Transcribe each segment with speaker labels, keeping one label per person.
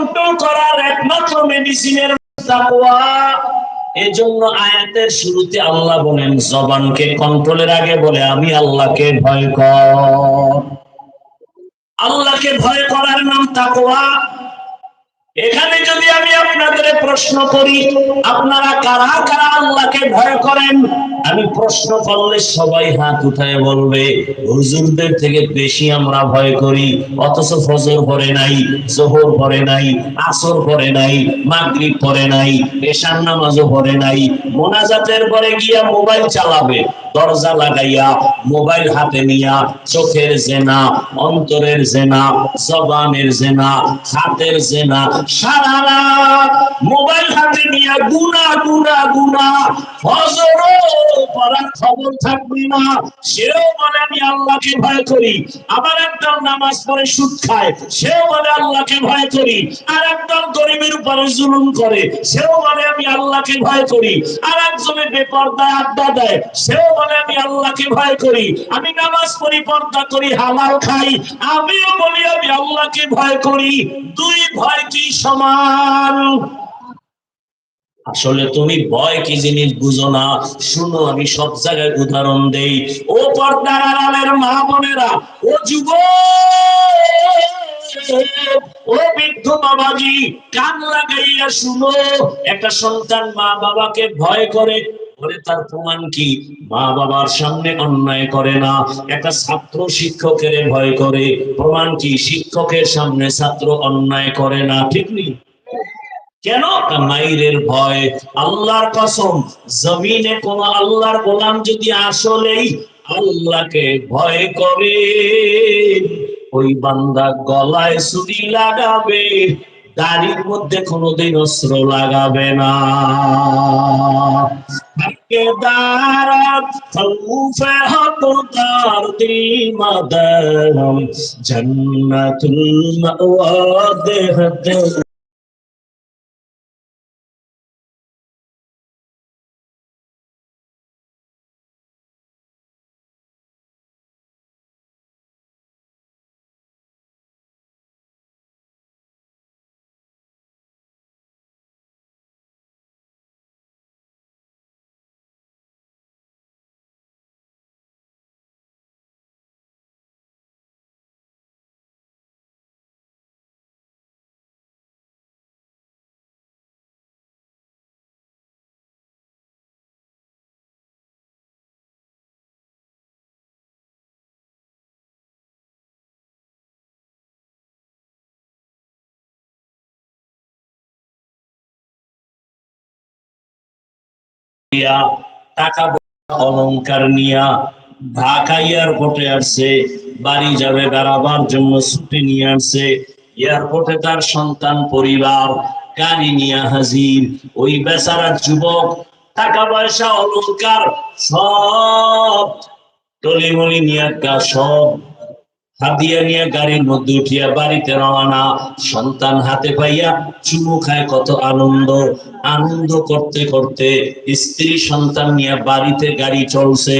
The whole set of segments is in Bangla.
Speaker 1: কন্ট্রোল করার একমাত্র মেডিসিনের তাকওয়া। এজন্য আয়াতের শুরুতে আল্লাহ বলেন, জবানকে কন্ট্রোলের আগে বলে, আমি আল্লাহকে ভয় কর। আল্লাহকে ভয় করার নাম তাকওয়া। এখানে যদি আমি আপনাদের প্রশ্ন করি, আপনারা কারা কারা আল্লাহকে ভয় করেন? আমি প্রশ্ন করলে সবাই হাত উঠায় বলবে, হুজুরদের থেকে বেশি আমরা ভয় করি। অথচ ফজর পরে নাই, জোহর পরে নাই, আসর পরে নাই, মাগরিব পরে নাই, এশার নামাজও পরে নাই। মোনাজাতের পরে গিয়া মোবাইল চালাবে, দরজা লাগাইয়া, মোবাইল হাতে নিয়া, চোখের জেনা, অন্তরের জেনা, জবানের জেনা, হাতের জেনা, সারা রাত মোবাইল হাতে নিয়া গুনা গুনা গুনা, ফজরও পড়ার খবর থাকবে না। সেও বলে, আমি আল্লাহকে ভয় করি। আবার একদল নামাজ পড়ে সুদ খায়, সেও বলে, আল্লাহকে ভয় করি। আর একদল গরিবের উপরে জুলুম করে, সেও বলে, আমি আল্লাহকে ভয় করি। আর একজনে বেপর্দায় আড্ডা দেয়, সেও বলে, আমি আল্লাহকে ভয় করি। আমি নামাজ পড়ি, পর্দা করি, হালাল খাই। আমিও বলি, আমি আল্লাহকে ভয় করি। দুই ভয় কি সমান। আসলে তুমি ভয় কি জিনিস বুঝো না? শুনো, আমি সব জায়গায় উদাহরণ দেই। ও পর্দার আড়ালের মা বোনেরা, ও যুব ও বৃদ্ধ বাবাজি, কান লাগাইয়া শুনো। একটা সন্তান মা বাবাকে ভয় করে। বলে, তার প্রমাণ কি? মা বাবার সামনে অন্যায় করে না। একটা ছাত্র শিক্ষকের ভয় করে। প্রমাণ কি? শিক্ষকের সামনে ছাত্র অন্যায় করে না, ঠিক নেই? কেন? মাইরের ভয়। আল্লাহর কসম, জমিনে কোন আল্লাহর গোলাম যদি আসলেই আল্লাহকে ভয় করে। ওই বান্দা গলায় ছুরি লাগাবে, দাড়ির মধ্যে কোনোদিন অস্ত্র লাগাবে না। দিয়া টাকা নিয়া ঢাকা এয়ারপোর্টে আসছে, বাড়ি যাবে, বেড়াবার জন্য ছুটি নিয়ে আসছে। এয়ারপোর্টে তার সন্তান, পরিবার, গাড়ি নিয়ে হাজির। ওই বেচারা যুবক, টাকা পয়সা, অলংকার, সব টলিমলি নিয়ে সব হাতিয়া নিয়ে গাড়ির মধ্যে উঠিয়া বাড়িতে রওনা। সন্তান হাতে পাইয়া চুমু খায়, কত আনন্দ। আনন্দ করতে করতে স্ত্রী সন্তান নিয়ে বাড়িতে গাড়ি চলছে।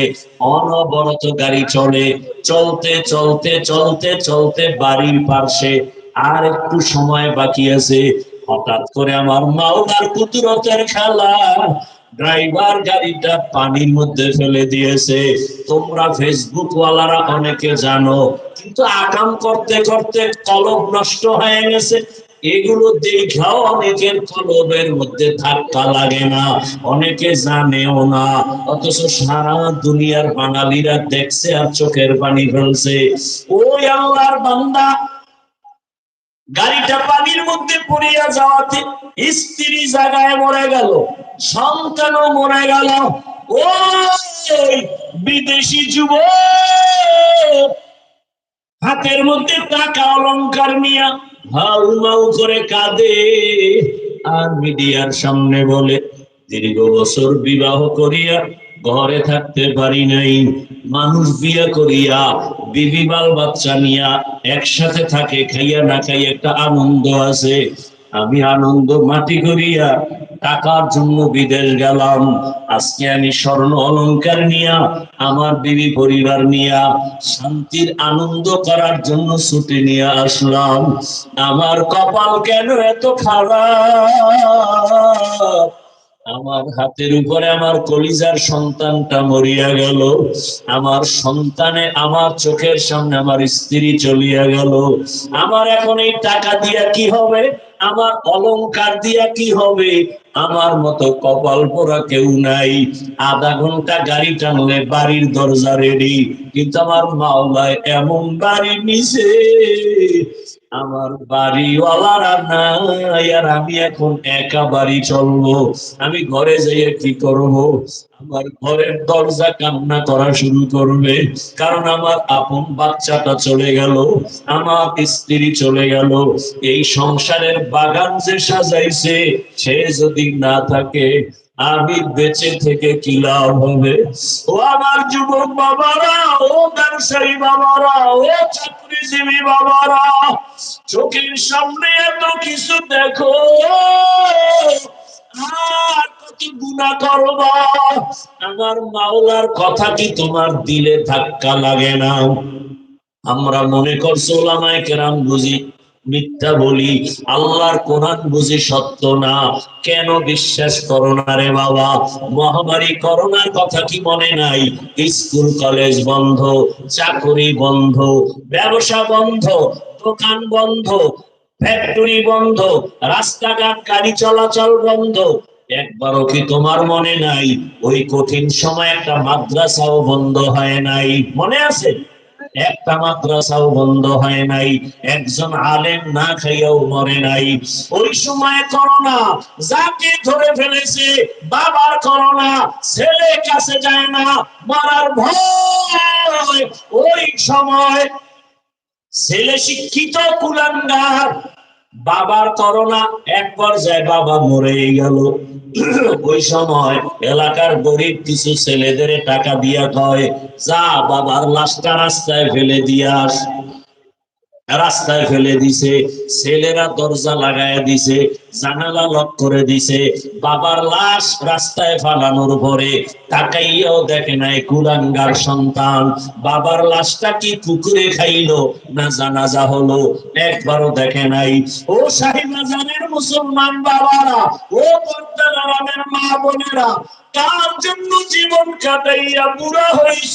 Speaker 1: অনবরত গাড়ি চলে। চলতে চলতে চলতে চলতে বাড়ির পার্শ্বে আর একটু সময় বাকি আছে। হঠাৎ করে আমার মাওলার কুতুরতের খেলা ড্রাইভার গাড়িটা পানির মধ্যে ফেলে দিয়েছে। তোমরা ফেসবুক ওয়ালারা অনেকে জানো, কিন্তু আকাম করতে করতে কলব নষ্ট হয়ে গেছে। এগুলো দেখাও অনেকের কলবের মধ্যে ধাক্কা লাগে না, অনেকে জানেও না। অথচ সারা দুনিয়ার বাঙালিরা দেখছে আর চোখের পানি ফেলছে। ওই আল্লাহর বান্দা গাড়িটা পানির মধ্যে পড়িয়া যাওয়াতে স্ত্রী জায়গায় মরে গেল। সন্তানও মরে গেল। ওই বিদেশি যুব হাতের মধ্যে টাকা অলংকার নিয়া হাউ মাউ করে কাঁদে। আর মিডিয়ার সামনে বলে, দীর্ঘ বছর বিবাহ করিয়া ঘরে থাকতে পারি নাই। মানুষ বিয়ে করিয়া বিবি বাল বাচ্চা নিয়া একসাথে থাকে, খাইয়া না খাইয়া একটা আনন্দ আছে। আমি আনন্দ মাটি করিয়া টাকার জন্য বিদেশ গেলাম। আজকে আমি স্বর্ণ অলংকার নিয়া, আমার বিবি পরিবার নিয়া, শান্তির আনন্দ করার জন্য ছুটি নিয়ে আসলাম। আমার কপাল কেন এত খারাপ? আমার হাতের উপরে আমার কলিজার সন্তানটা মরিয়া গেল। আমার সন্তানে আমার চোখের সামনে আমার স্ত্রী চলিয়া গেল। আমার এখন এই টাকা দিয়া কি হবে? আমার অলংকার দিয়া কি হবে? আমার মতো কপাল পোড়া কেউ নাই। আধা ঘণ্টা গাড়ি টানলে বাড়ির দরজা রেডি কিন্তু আমার মাওলায় এমন বাড়ি নিছে আমার বাড়িওয়ালারা নাই, আর আমি এখন একা বাড়ি চলবো। আমি ঘরে যাইয়ে কি করব? আমার ঘরের দরজা কান্না করা শুরু করবে, কারণ আমার আপন বাচ্চাটা চলে গেল, আমার স্ত্রী চলে গেল। এই সংসারের বাগান যে সাজাইছে, সে যদি না থাকে আমি বেঁচে থেকে কি লাভ হবে? ও আমার যুবক বাবারা, ও ব্যবসায়ী বাবারা, ও চাকরিজীবী বাবারা, চোখের সামনে এত কিছু দেখো। আমার মাওলার কথা কি তোমার দিলে ধাক্কা লাগে না? আমরা মনে করছি ওলামায় কেরাম বুঝি মিথ্যা বলি, আল্লাহর কোরআন বুঝি সত্য না। কেন বিশ্বাস করো না রে বাবা? মহামারী করোনার কথা কি মনে নাই? স্কুল, কলেজ বন্ধ, চাকরি বন্ধ, ব্যবসা বন্ধ, দোকান বন্ধ, ফ্যাক্টরি বন্ধ, রাস্তাঘাট, গাড়ি চলাচল বন্ধ। একবারও কি তোমার মনে নাই? ওই কঠিন সময় একটা মাদ্রাসাও বন্ধ হয় নাই। মনে আছে? একটা মাদ্রাসাও বন্ধ হয় নাই, একজন আলেম না খাইয়াও মরে নাই। ওই সময় করোনা, যাকে ধরে ফেলেছে, বাবার করোনা ছেলে কাছে যায় না, মারার ভয়। ওই সময় ছেলে শিক্ষিত, কুলাঙ্গার, বাবার করোনা এক পর্যায়ে বাবা মরে গেল। ওই সময় এলাকার গরিব কিছু ছেলেদের টাকা দিয়া কয়, যা, বাবার লাশটা রাস্তায় ফেলে দিয়া রাস্তায় ফেলে দিছে, ছেলেরা দরজা লাগায় দিছে জানালা লক করে দিছে। বাবার লাশ রাস্তায় ফালানোর পরে তাকাইয়াও দেখে নাই কুলাঙ্গার সন্তান। বাবার লাশটা কি কুকুরে খাইলো না জানাজা হলো? একবারও দেখে নাই। ও শাহিবাজারের মুসলমান বাবারা, ও পর্দারামের মা বোনেরা, কার জন্য জীবন কাটাইয়া বুড়া হইছ?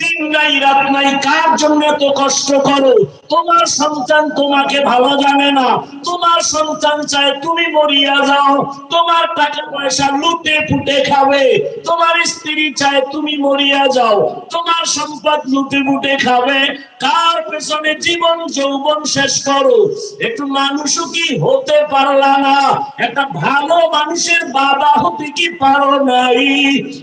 Speaker 1: দিন নাই, রাত নাই, কার জন্য এত কষ্ট করো? তোমার সন্তান তোমাকে ভালো জানে না। তোমার সন্তান চায় তুমি মরিয়া যাও। তোমার টাকা পয়সা লুটে ফুটে খাবে। তোমার স্ত্রী চায় তুমি মরিয়া যাও। তোমার সম্পদ লুটে ফুটে খাবে। কার পেছনে জীবন যৌবন শেষ করো? একটু মানুষও কি হতে পারলা না? একটা ভালো মানুষের বাবা হতে কি পারো নাই?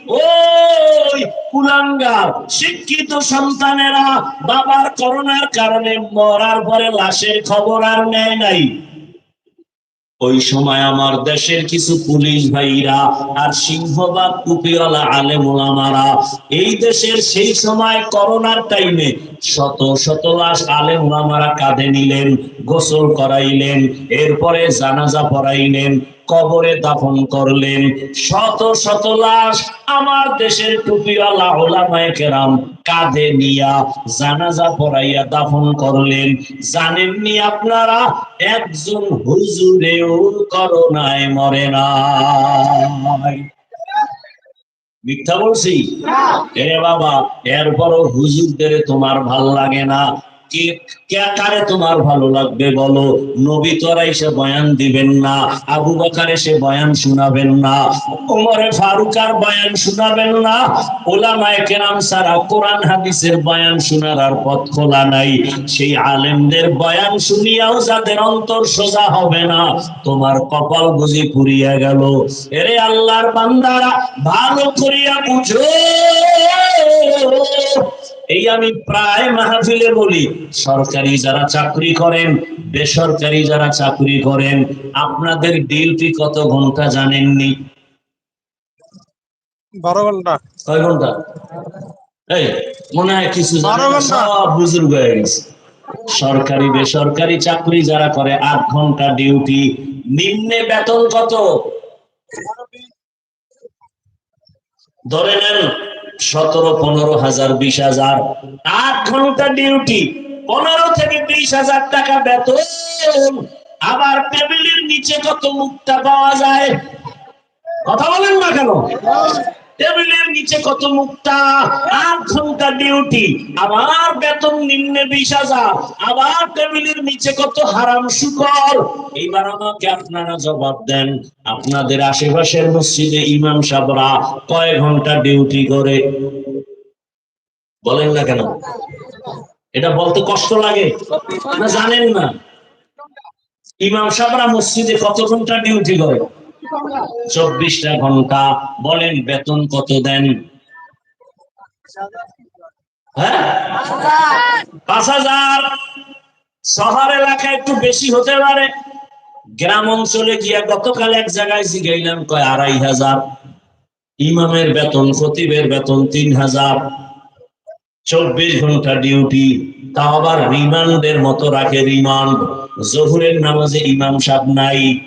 Speaker 1: ওই কুলাঙ্গার, শিক্ষিত সন্তানেরা বাবার করোনার কারণে মরার পরে লাশের খবর আর নেয় নাই। ওই সময় আমার দেশের কিছু পুলিশ ভাইরা আর সিংহবাগ টুপিওয়ালা আলেম ওলামারা, এই দেশের সেই সময় করোনার টাইমে শত শত লাশ আলেম ওলামারা কাঁধে নিলেন, গোসল করাইলেন, এরপরে জানাজা পড়াইলেন কবরে দাফন করলেন। শত শত লাশ আমার দেশের টুপিওয়ালা ওলামায়ে কেরাম কাঁধে নিয়া জানাজা পড়াইয়া দাফন করলেন। জানেননি আপনারা একজন হুজুরেও করোনায় মরে নাই। মিথ্যা বলছি? এ বাবা এরপরও হুজুরদের তোমার ভালো লাগে না। কে কারে তোমার ভালো লাগবে বলো? নবী তোরা এসে বয়ান দিবেন না, আবু বকার এসে বয়ান শোনাবেন না বয়ান শোনাবেন না কেরাম সারা কোরআন হাদিসের বয়ান শোনার আর পথ খোলা নাই। সেই আলেমদের বয়ান শুনিয়াও যাদের অন্তর সোজা হবে না, তোমার কপাল বুঝি পুরিয়া গেল। এরে আল্লাহর বান্দারা, ভালো করিয়া বুঝো। এই আমি প্রায় মাহফিলে বলি সরকারি যারা চাকরি করেন বেসরকারি যারা চাকরি করেন আপনাদের ডিউটি কত ঘণ্টা জানেননি?
Speaker 2: বারো ঘণ্টা।
Speaker 1: কয় ঘণ্টা? এই মনে হয় কিছু। সব বুজুর্গ হয়ে গেছে। সরকারি বেসরকারি চাকরি যারা করে আট ঘণ্টা ডিউটি নিম্নে বেতন কত? ধরে নেন সতেরো, পনেরো হাজার, বিশ হাজার। আট ঘণ্টা ডিউটি পনেরো থেকে বিশ হাজার টাকা বেতন। আবার টেবিলের নিচে কত মুক্তা পাওয়া যায়? কথা বলেন না কেন? টেবিলের নিচে কত মুক্তা? আট ঘণ্টা ডিউটি। আবার বেতন নিম্নে বিশ হাজার। আবার টেবিলের নিচে কত হারাম শুকর। এইবার আমাকে আপনারা জবাব দেন। আপনাদের আশেপাশের মসজিদে ইমাম সাহরা কয় ঘণ্টা ডিউটি করে? বলেন না কেন? এটা বলতে কষ্ট লাগে? না জানেন না? ইমাম সাহরা মসজিদে কত ঘণ্টা ডিউটি করে? চব্বিশটা ঘণ্টা বলেন বেতন কত দেন? হ্যাঁ? পাঁচ হাজার। শহর একটু বেশি হতে পারে। গ্রাম অঞ্চলে গিয়া গতকাল এক জায়গায় কয় আড়াই হাজার। ইমামের বেতন, খতিবের বেতন তিন হাজার। চব্বিশ ঘণ্টা ডিউটি তা আবার রিমান্ডের মতো রাখে রিমান্ড। জহুরের নামাজে ইমাম সাহেব নাই।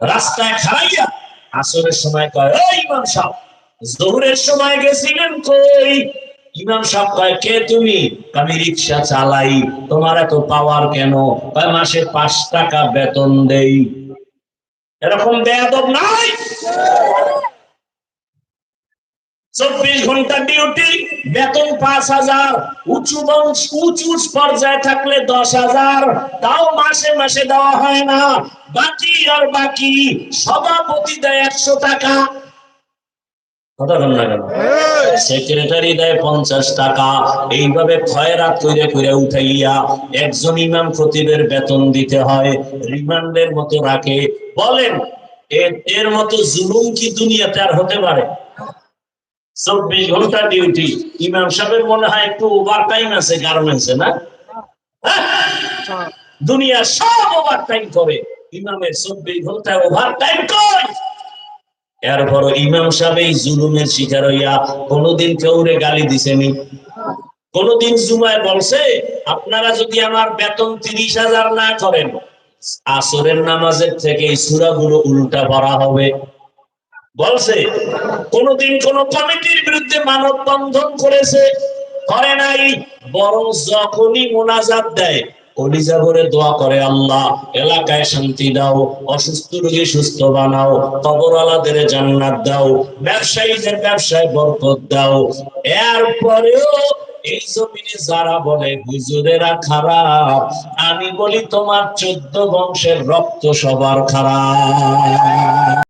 Speaker 1: রাস্তায় খারাইয়া আসরের সময় কয় ইমাম সাহেব, জহুরের সময় গেছিলেন কই? ইমাম সাহেব কয়, কে তুমি? আমি রিক্সা চালাই। তোমার এত পাওয়ার কেন? কয়, মাসে পাঁচ টাকা বেতন দেই। এরকম বেয়াদব নাই? চব্বিশ ঘণ্টা ডিউটি বেতন পাঁচ হাজার। উঁচু উঁচু পর্যায়ে থাকলে দশ হাজার। তাও মাসে মাসে দেওয়া হয় না। বাকি আর বাকি সভাপতি দেয় একশো টাকা। কথা বল না কেন? সেক্রেটারি দেয় পঞ্চাশ টাকা। এইভাবে খয়রাত উঠাইয়া একজন ইমাম খতিবের বেতন দিতে হয় রিমান্ডের মতো রাখে। বলেন এর- মতো জুলুম কি দুনিয়াতে আর হতে পারে? চব্বিশ ঘণ্টা ডিউটি ইমাম সাহেবের মনে হয় একটু ওভার টাইম আছে গার্মেন্টসে না? হ্যাঁ? দুনিয়া সব ওভার টাইম করে। ইমামের চব্বিশ ঘন্টায় ওভার টাইম কই? এরপর ইমাম সাহেব এই জুলুমের শিকার হইয়া কোনোদিন গালি জুমায় বলছে, আপনারা যদি আমার বেতন তিরিশ হাজার না করেন, আসরের নামাজের থেকে এই সুরাগুলো উল্টা পড়া হবে। বলছে, কোনদিন কোন কমিটির বিরুদ্ধে মানববন্ধন করেছে, করে নাই, বরং যখনই মোনাজাত দেয় কলিজা ভরে দোয়া করে আল্লাহ, এলাকায় শান্তি দাও, অসুস্থ রোগী সুস্থ বানাও, কবরওয়ালাদের জান্নাত দাও, ব্যবসায়ীদের ব্যবসায় বরকত দাও। এরপরেও এই জমিনে যারা বলে, হুজুরেরা খারাপ, আমি বলি তোমার চোদ্দ বংশের রক্ত সবার খারাপ।